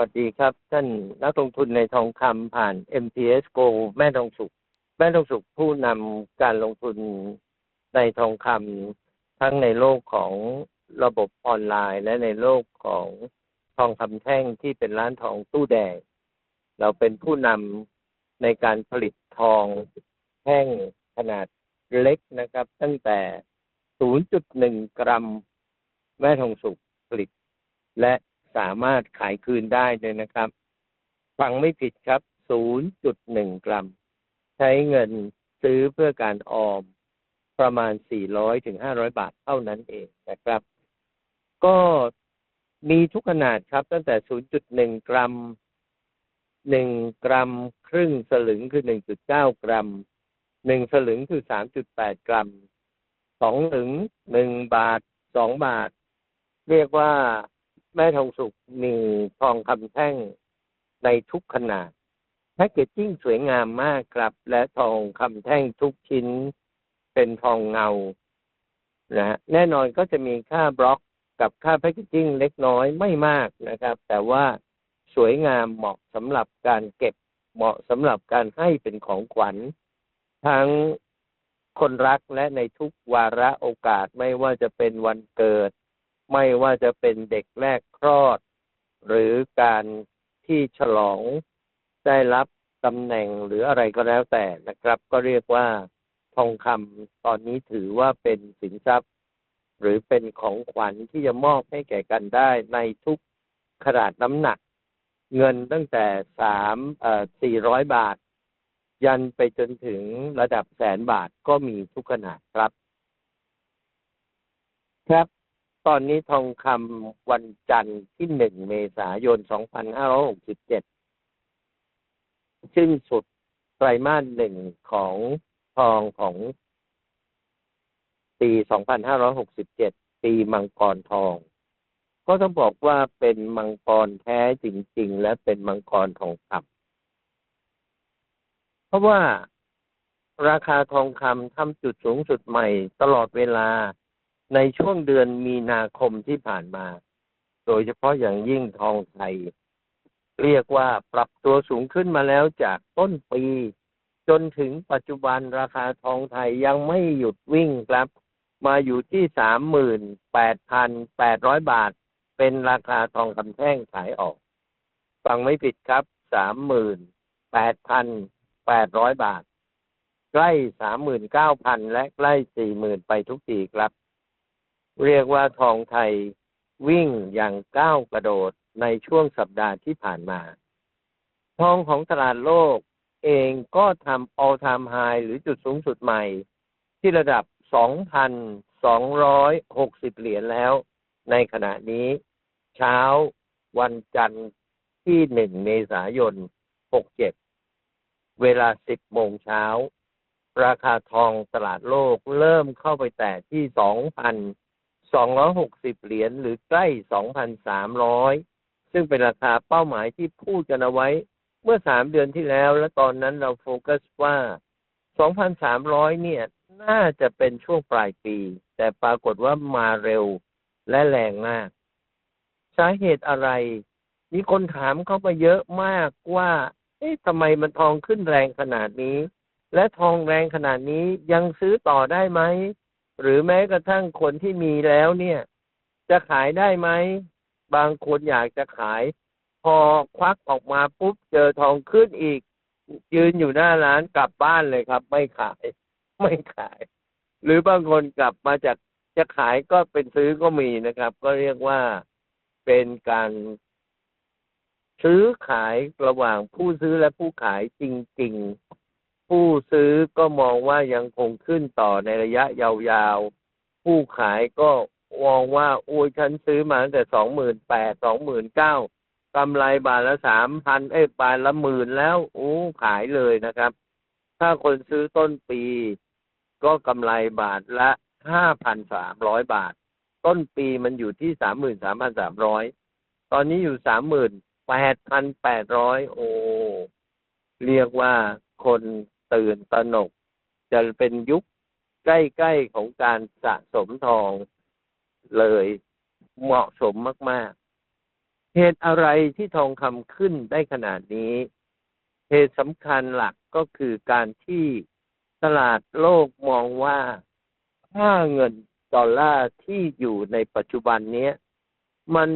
วัสดีครับ ท่านนักลงทุนในทองคำผ่าน MTS Go แม่ทองสุข แม่ทองสุขผู้นำการลงทุนในทองคำทั้งในโลกของระบบออนไลน์ และในโลกของทองคำแท่งที่เป็นร้านทองตู้แดง เราเป็นผู้นำในการผลิตทองแท่งขนาดเล็กนะครับ ตั้งแต่ 0.1 กรัม แม่ทองสุกผลิต และ สามารถขายคืนได้เลยนะครับ ฟังไม่ผิดครับ 0.1 กรัม ใช้เงินซื้อเพื่อการออมประมาณ 400ถึง500 บาทเท่านั้นเองนะครับ ก็มีทุกขนาดครับ ตั้งแต่ 0.1 กรัม 1 กรัม ครึ่งสลึงคือ 1.9 กรัม 1 สลึงคือ 3.8 กรัม2สลึง 1 บาท 2 บาท เรียกว่า แม่ทองสุกมีทองคำแท่งในทุกขนาดแพ็กเกจจิ้งสวยงามมากครับ และทองคำแท่งทุกชิ้นเป็นทองเงานะฮะแน่นอนก็จะมีค่าบล็อกกับค่าแพ็กเกจจิ้งเล็กน้อยไม่มากนะครับ แต่ว่าสวยงามเหมาะสำหรับการเก็บเหมาะสำหรับการให้เป็นของขวัญ ทั้งคนรักและในทุกวาระโอกาสไม่ว่าจะเป็นวันเกิด ไม่ว่าจะเป็นเด็กแรกคลอด หรือการที่ฉลองได้รับตำแหน่งหรืออะไรก็แล้วแต่นะครับ ก็เรียกว่าทองคำตอนนี้ถือว่าเป็นสินทรัพย์ หรือเป็นของขวัญที่จะมอบให้แก่กันได้ในทุกขนาดน้ำหนัก เงินตั้งแต่สามเอ่อสี่ร้อยบาท ยันไปจนถึงระดับแสนบาทก็มีทุกขนาดครับ ครับ ตอนนี้ทองคำวันจันทร์ที่หนึ่งเมษายนสองพันห้าร้อหกสิบเจ็ดสิ้นสุดไตรมาสหนึ่งของทองของปี2567ปีมังกรทอง ก็ต้องบอกว่าเป็นมังกรแท้จริง ๆ และเป็นมังกรทองคำเพราะว่าราคาทองคำทำจุดสูงสุดใหม่ตลอดเวลา ในช่วงเดือนมีนาคมที่ผ่านมา โดยเฉพาะอย่างยิ่งทองไทย เรียกว่าปรับตัวสูงขึ้นมาแล้วจากต้นปี จนถึงปัจจุบันราคาทองไทยยังไม่หยุดวิ่งครับ มาอยู่ที่สามหมื่นแปดพันแปดร้อยบาท เป็นราคาทองคำแท่งขายออก ฟังไม่ผิดครับสามหมื่นแปดพันแปดร้อยบาท ใกล้สามหมื่นเก้าพันและใกล้สี่หมื่นไปทุกทีครับ เรียกว่าทองไทยวิ่งอย่างก้าวกระโดดในช่วงสัปดาห์ที่ผ่านมา ทองของตลาดโลกเองก็ทำ all time high หรือจุดสูงสุดใหม่ ที่ระดับ 2,260 เหรียญแล้ว ในขณะนี้ เช้าวันจันทร์ที่ 1 เมษายน 67 เวลา 10 โมงเช้า ราคาทองตลาดโลกเริ่มเข้าไปแตะที่ 260 เหรียญหรือใกล้ 2,300 ซึ่งเป็นราคาเป้าหมายที่พูดกันเอาไว้ เมื่อ 3 เดือนที่แล้ว และตอนนั้นเราโฟกัสว่า 2,300 เนี่ย น่าจะเป็นช่วงปลายปี แต่ปรากฏว่ามาเร็วและแรงมาก สาเหตุอะไร มีคนถามเข้ามาเยอะมากว่า เอ๊ะทำไมมันทองขึ้นแรงขนาดนี้ และทองแรงขนาดนี้ยังซื้อต่อได้ไหม หรือแม้กระทั่งคนที่มีแล้วเนี่ย จะขายได้ไหม บางคนอยากจะขาย พอควักออกมาปุ๊บเจอทองขึ้นอีก ยืนอยู่หน้าร้านกลับบ้านเลยครับ ไม่ขาย ไม่ขาย หรือบางคนกลับมาจากจะขายก็เป็นซื้อก็มีนะครับ ก็เรียกว่าเป็นการซื้อขายระหว่างผู้ซื้อและผู้ขายจริง ๆ ผู้ซื้อก็มองว่ายังคงขึ้นต่อในระยะยาวๆ ผู้ขายก็มองว่าโอ้ยฉันซื้อมาตั้งแต่สองหมื่นแปดสองหมื่นเก้ากำไรบาทละสามพันเอ้ยบาทละหมื่นแล้วโอ้ขายเลยนะครับ ถ้าคนซื้อต้นปี ก็กำไรบาทละห้าพันสามร้อยบาท ต้นปีมันอยู่ที่สามหมื่นสามพันสามร้อยตอนนี้อยู่สามหมื่นแปดพันแปดร้อยโอ้เรียกว่าคน ตื่นตระหนก จะเป็นยุคใกล้ๆของการสะสมทองเลยเหมาะสมมาก ๆ เหตุอะไรที่ทองคำขึ้นได้ขนาดนี้ เหตุสำคัญหลักก็คือการที่ตลาดโลกมองว่าค่าเงินดอลลาร์ที่อยู่ในปัจจุบันนี้มัน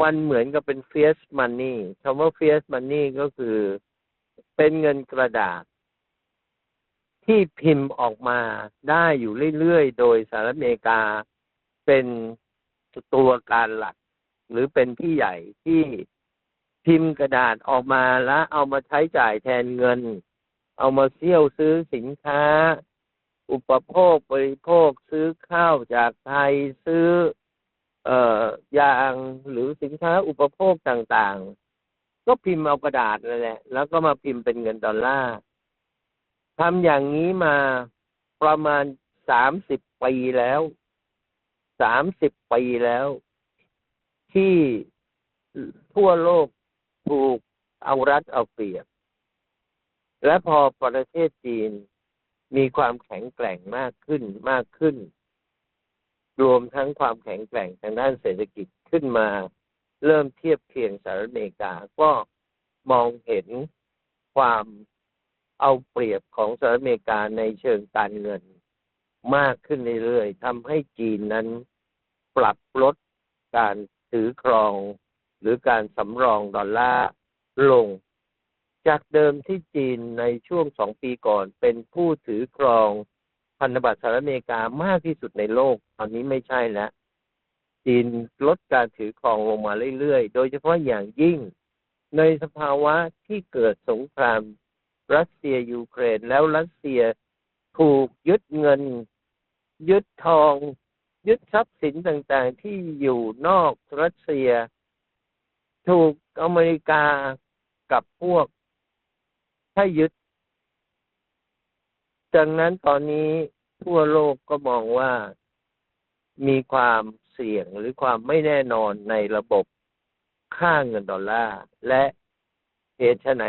มันเหมือนกับเป็นเฟียสมันนี่คำว่าเฟียสมันนี่ก็คือ เป็นเงินกระดาษ ที่พิมพ์ออกมาได้อยู่เรื่อยๆ โดยสหรัฐอเมริกาเป็นตัวการหลัก หรือเป็นพี่ใหญ่ที่พิมพ์กระดาษออกมาแล้วเอามาใช้จ่ายแทนเงิน เอามาเซี่ยวซื้อสินค้า อุปโภคบริโภคซื้อข้าวจากไทยซื้อ เอ่อยางหรือสินค้าอุปโภคต่างๆ ก็พิมพ์เอากระดาษนั่นแหละ แล้วก็มาพิมพ์เป็นเงินดอลลาร์ทำอย่างนี้มาประมาณสามสิบปีแล้วสามสิบปีแล้ว ที่ทั่วโลกถูกเอารัดเอาเปรียบ และพอประเทศจีนมีความแข็งแกร่งมากขึ้นมากขึ้น รวมทั้งความแข็งแกร่งทางด้านเศรษฐกิจขึ้นมา เริ่มเทียบเคียงสหรัฐอเมริกา ก็มองเห็นความเอาเปรียบของสหรัฐอเมริกาในเชิงการเงินมากขึ้นเรื่อยๆทำให้จีนนั้นปรับลดการถือครอง หรือการสำรองดอลลาร์ลง จากเดิมที่จีนในช่วงสองปีก่อนเป็นผู้ถือครองพันธบัตรสหรัฐอเมริกามากที่สุดในโลก ตอนนี้ไม่ใช่แล้ว จีนลดการถือครองลงมาเรื่อยๆ โดยเฉพาะอย่างยิ่ง ในสภาวะที่เกิดสงครามรัสเซียยูเครนแล้วรัสเซียถูกยึดเงิน ยึดทอง ยึดทรัพย์สินต่างๆ ที่อยู่นอกรัสเซีย ถูกอเมริกากับพวกให้ยึดดังนั้นตอนนี้ทั่วโลกก็มองว่ามีความ เสี่ยงหรือความไม่แน่นอนในระบบค่าเงินดอลลาร์และเหตุไหน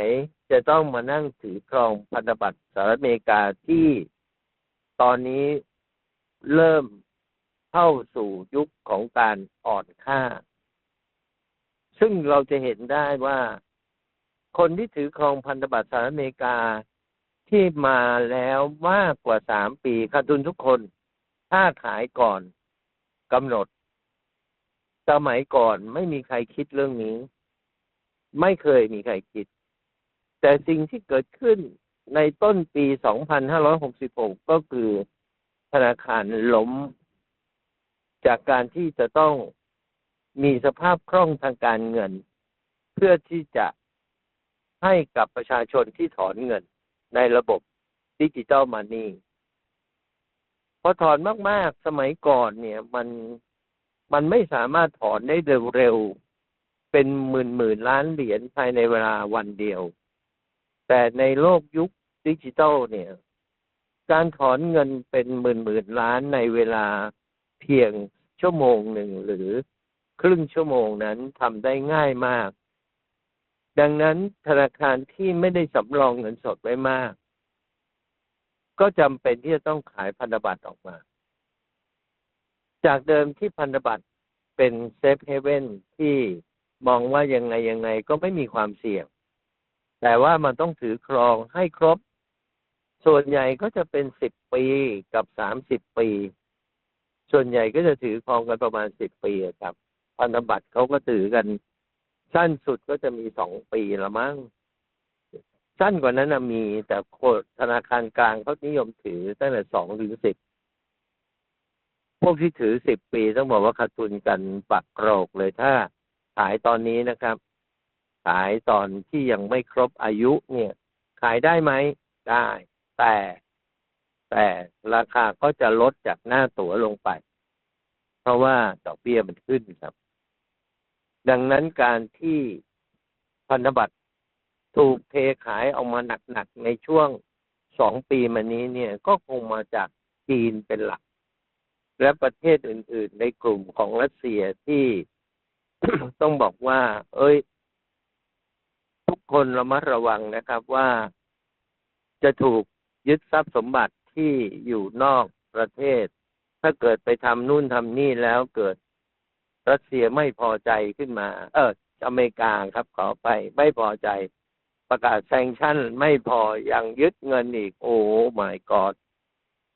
จะต้องมานั่งถือครองพันธบัตรสหรัฐอเมริกาที่ตอนนี้เริ่มเข้าสู่ยุคของการอ่อนค่า ซึ่งเราจะเห็นได้ว่าคนที่ถือครองพันธบัตรสหรัฐอเมริกาที่มาแล้วมากกว่าสามปีขาดทุนทุกคน ถ้าขายก่อนกำหนด สมัยก่อนไม่มีใครคิดเรื่องนี้ ไม่เคยมีใครคิด แต่สิ่งที่เกิดขึ้นในต้นปี 2566 ก็คือธนาคารล้ม จากการที่จะต้องมีสภาพคล่องทางการเงิน เพื่อที่จะให้กับประชาชนที่ถอนเงินในระบบดิจิตอลมานีพอถอนมาก ๆ สมัยก่อนเนี่ย มัน มันไม่สามารถถอนได้เร็วๆ เป็นหมื่นหมื่นล้านเหรียญภายในเวลาวันเดียว แต่ในโลกยุคดิจิตอลเนี่ย การถอนเงินเป็นหมื่นหมื่นล้านในเวลาเพียงชั่วโมงหนึ่งหรือครึ่งชั่วโมงนั้นทำได้ง่ายมาก ดังนั้นธนาคารที่ไม่ได้สำรองเงินสดไว้มาก ก็จำเป็นที่จะต้องขายพันธบัตรออกมา จากเดิมที่พันธบัตรเป็นเซฟเฮเว่นที่มองว่ายังไงยังไงก็ไม่มีความเสี่ยง แต่ว่ามันต้องถือครองให้ครบ ส่วนใหญ่ก็จะเป็นสิบปีกับสามสิบปี ส่วนใหญ่ก็จะถือครองกันประมาณสิบปีครับ พันธบัตรเขาก็ถือกัน สั้นสุดก็จะมีสองปีละมั้งสั้นกว่านั้นมีแต่โคธนาคารกลางเขานิยมถือตั้งแต่สองถึงสิบ วกที่ถือสิบปีต้องบอกว่าขาดทุนกันปักโกรกเลยถ้าขายตอนนี้นะครับ ขายตอนที่ยังไม่ครบอายุเนี่ย ขายได้ไหมได้ แต่แต่ราคาก็จะลดจากหน้าตั๋วลงไป เพราะว่าดอกเบี้ยมันขึ้นครับ ดังนั้นการที่พันธบัตรถูกเทขายออกมาหนักๆในช่วงสองปีมานี้เนี่ย ก็คงมาจากจีนเป็นหลัก และประเทศอื่น ๆ ในกลุ่มของรัสเซียที่ต้องบอกว่า เอ้ย ทุกคนระมัดระวังนะครับว่าจะถูกยึดทรัพย์สมบัติที่อยู่นอกประเทศ ถ้าเกิดไปทำนู่นทำนี่แล้วเกิดรัสเซียไม่พอใจขึ้นมา เอออเมริกาครับขอไปไม่พอใจประกาศแซงชั่นไม่พอยังยึดเงินอีก โอ้ my god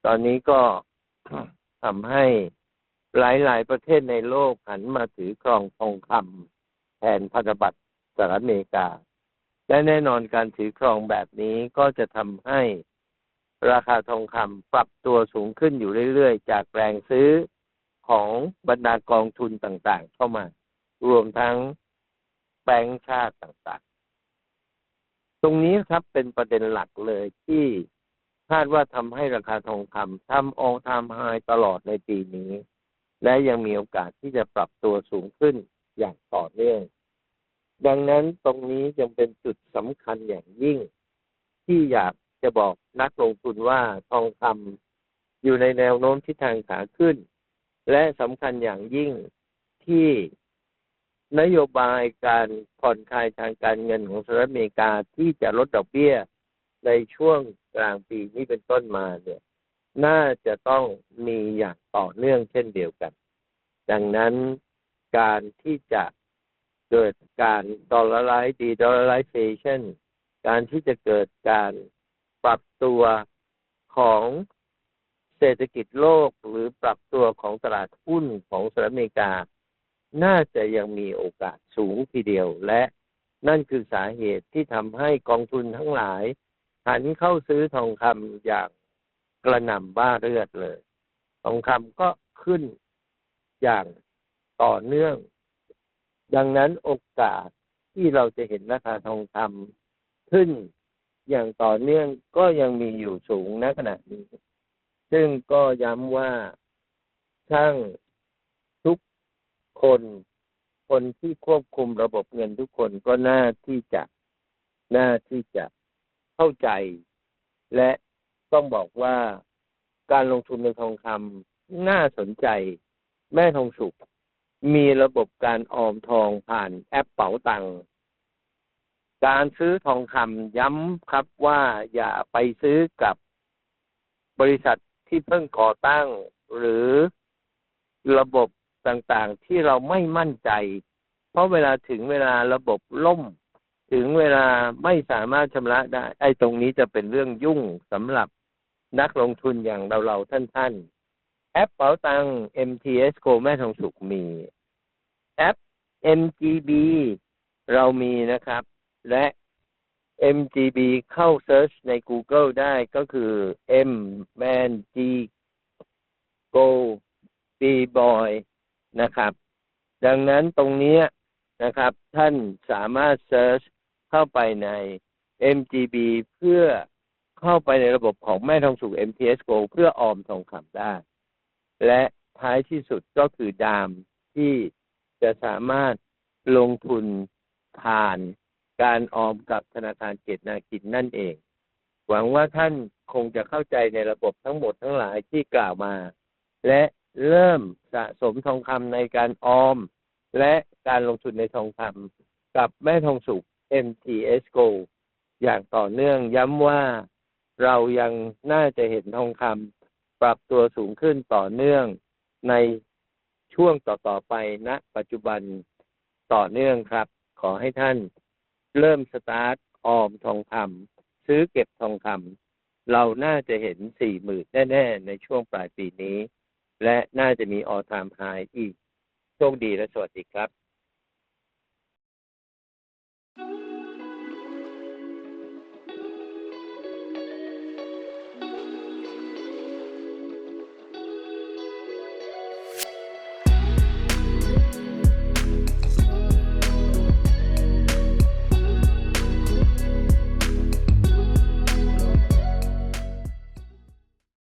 ตอนนี้ก็ ทำให้หลายๆประเทศในโลกหันมาถือครองทองคำแทนพันธบัตรสหรัฐอเมริกา และแน่นอนการถือครองแบบนี้ก็จะทำให้ราคาทองคำปรับตัวสูงขึ้นอยู่เรื่อยๆ จากแรงซื้อของบรรดากองทุนต่างๆ เข้ามา รวมทั้งแบงก์ชาติต่างๆ ตรงนี้ครับเป็นประเด็นหลักเลยที่ คาดว่าทำให้ราคาทองคำทำออทามไฮตลอดในปีนี้ และยังมีโอกาสที่จะปรับตัวสูงขึ้นอย่างต่อเนื่อง ดังนั้นตรงนี้ยังเป็นจุดสำคัญอย่างยิ่ง ที่อยากจะบอกนักลงทุนว่าทองคำอยู่ในแนวโน้มทิศทางขาขึ้น และสำคัญอย่างยิ่งที่นโยบายการผ่อนคลายทางการเงินของสหรัฐอเมริกาที่จะลดดอกเบี้ย ในช่วงกลางปีนี้เป็นต้นมาเนี่ย น่าจะต้องมีอย่างต่อเนื่องเช่นเดียวกัน ดังนั้นการที่จะเกิดการดอลลาร์ไลซ์ดีดอลลาร์ไลเซชันการที่จะเกิดการปรับตัวของเศรษฐกิจโลกหรือปรับตัวของตลาดหุ้นของสหรัฐอเมริกา น่าจะยังมีโอกาสสูงทีเดียว และนั่นคือสาเหตุที่ทำให้กองทุนทั้งหลาย หันเข้าซื้อทองคำอย่างกระหน่ำบ้าเลือดเลย ทองคำก็ขึ้นอย่างต่อเนื่อง ดังนั้นโอกาสที่เราจะเห็นราคาทองคำขึ้นอย่างต่อเนื่องก็ยังมีอยู่สูงณขณะนี้ ซึ่งก็ย้ำว่าช่างทุกคน คนที่ควบคุมระบบเงินทุกคนก็น่าที่จะ น่าที่จะ เข้าใจ และต้องบอกว่าการลงทุนในทองคำน่าสนใจ แม่ทองสุกมีระบบการออมทองผ่านแอปเป๋าตังค์การซื้อทองคำย้ำครับว่าอย่าไปซื้อกับบริษัทที่เพิ่งก่อตั้ง หรือระบบต่างๆที่เราไม่มั่นใจ เพราะเวลาถึงเวลาระบบล่ม ถึงเวลาไม่สามารถชำระได้ ไอ้ตรงนี้จะเป็นเรื่องยุ่งสำหรับนักลงทุนอย่างเราเราท่านๆ แอปเป๋าตัง MTS Go แม่ทองสุกมี แอป MGB เรามีนะครับ และ MGB เข้า Search ใน Google ได้ก็คือ M Man G Go B Boy นะครับ ดังนั้นตรงนี้นะครับ ท่านสามารถ Search เข้าไปใน MGB เพื่อเข้าไปในระบบของแม่ทองสุก MTS Go เพื่อออมทองคำได้ และท้ายที่สุดก็คือดามที่จะสามารถลงทุนผ่านการออมกับธนาคารเกตนาคินนั่นเอง หวังว่าท่านคงจะเข้าใจในระบบทั้งหมดทั้งหลายที่กล่าวมา และเริ่มสะสมทองคำในการออม และการลงทุนในทองคำกับแม่ทองสุก MTS Go อย่างต่อเนื่องย้ำว่าเรายังน่าจะเห็นทองคำปรับตัวสูงขึ้นต่อเนื่องในช่วงต่อ ๆ ไปณนะปัจจุบันต่อเนื่องครับ ขอให้ท่านเริ่มสตาร์ทออมทองคำซื้อเก็บทองคำเราน่าจะเห็นสี่หมื่นแน่ ๆ ในช่วงปลายปีนี้ และน่าจะมีออทามไฮอีก โชคดีและสวัสดีครับ